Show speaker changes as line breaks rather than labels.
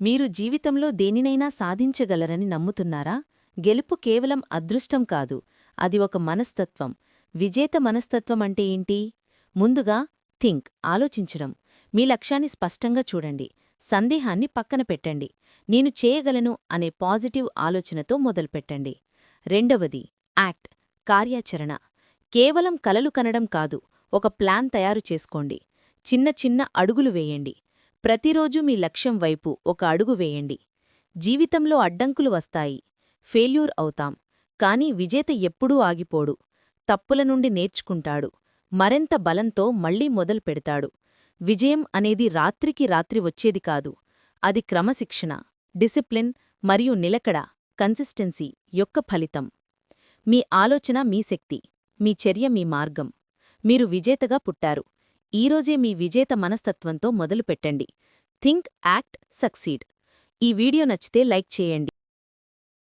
మీరు జీవితంలో దేనినైనా సాధించగలరని నమ్ముతున్నారా? గెలుపు కేవలం అదృష్టం కాదు అది ఒక మనస్తత్వం. విజేత మనస్తత్వం అంటే ఏంటి? ముందుగా థింక్ ఆలోచించడం. మీ లక్ష్యాన్ని స్పష్టంగా చూడండి. సందేహాన్ని పక్కన పెట్టండి. నేను చేయగలను అనే పాజిటివ్ ఆలోచనతో మొదలుపెట్టండి. రెండవది యాక్ట్ కార్యాచరణ. కేవలం కలలు కనడం కాదు ఒక ప్లాన్ తయారు చేసుకోండి. చిన్న చిన్న అడుగులు వేయండి. ప్రతిరోజు మీ లక్ష్యం వైపు ఒక అడుగు వేయండి. జీవితంలో అడ్డంకులు వస్తాయి. ఫెయిల్యూర్ అవుతాం. కాని విజేత ఎప్పుడూ ఆగిపోడు. తప్పుల నుండి నేర్చుకుంటాడు. మరెంత బలంతో మళ్ళీ మొదలు పెడతాడు. విజయం అనేది రాత్రికి రాత్రి వచ్చేది కాదు. అది క్రమశిక్షణ డిసిప్లిన్ మరియు నిలకడ కన్సిస్టెన్సీ యొక్క ఫలితం. మీ ఆలోచన మీ శక్తి మీ చర్య మీ మార్గం. మీరు విజేతగా పుట్టారు. ఈరోజే మీ విజేత మనస్తత్వంతో మొదలుపెట్టండి. Think act succeed. ఈ వీడియో నచ్చితే లైక్ చేయండి.